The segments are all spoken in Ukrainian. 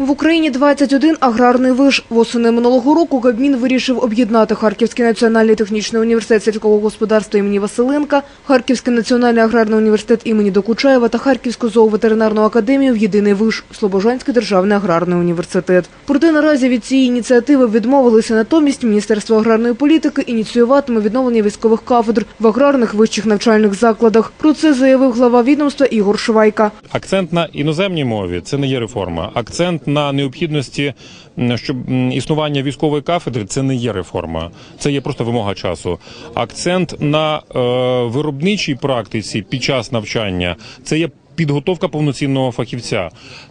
В Україні 21 аграрний виш. Восени минулого року Кабмін вирішив об'єднати Харківський національний технічний університет сільського господарства імені Василенка, Харківський національний аграрний університет імені Докучаєва та Харківську зооветеринарну академію в єдиний виш – Слобожанський державний аграрний університет. Проте наразі від цієї ініціативи відмовилися. Натомість Міністерство аграрної політики ініціюватиме відновлення військових кафедр в аграрних вищих навчальних закладах. Про це заявив глава відомства Ігор Швайка. Акцент на іноземній мові це не є реформа. Акцент на необхідності щоб існування військової кафедри це не є реформа. Це є просто вимога часу. Акцент на е, виробничій практиці під час навчання це є. Підготовка повноцінного фахівця.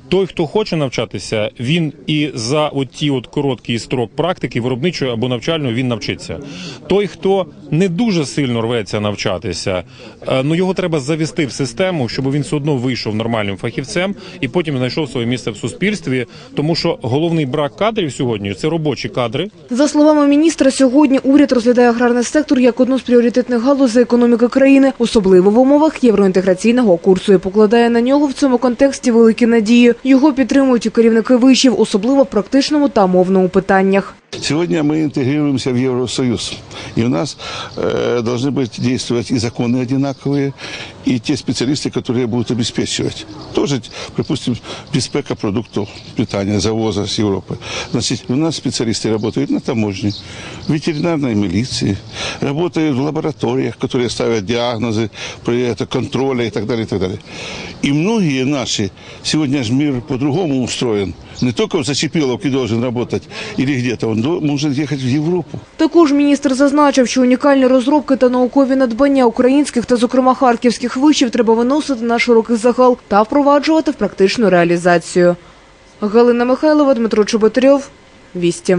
Той, хто хоче навчатися, він і за оті от короткий строк практики виробничої або навчальної він навчиться. Той, хто не дуже сильно рветься навчатися, е, ну його треба завести в систему, щоб він все одно вийшов нормальним фахівцем і потім знайшов своє місце в суспільстві. Тому що головний брак кадрів сьогодні це робочі кадри. За словами міністра, сьогодні уряд розглядає аграрний сектор як одну з пріоритетних галузей економіки країни, особливо в умовах євроінтеграційного курсу, і покладає на нього в цьому контексті великі надії. Його підтримують і керівники вишів, особливо в практичному та мовному питаннях. Сегодня мы интегрируемся в Евросоюз, и у нас э, должны быть действовать и законы одинаковые, и те специалисты, которые будут обеспечивать. Тоже, допустим, беспека продуктов питания, завоза с Европы. Значит, у нас специалисты работают на таможне, в ветеринарной милиции, работают в лабораториях, которые ставят диагнозы, при это контроля и так далее, и так далее. И многие наши, сегодня же мир по-другому устроен, не только в Зачепиловке должен работать или где-то, он до- може з'їхати в Європу. Також міністр зазначив, що унікальні розробки та наукові надбання українських та, зокрема, харківських вишів треба виносити на широкий загал та впроваджувати в практичну реалізацію. Галина Михайлова, Дмитро Чеботарьов. Вісті.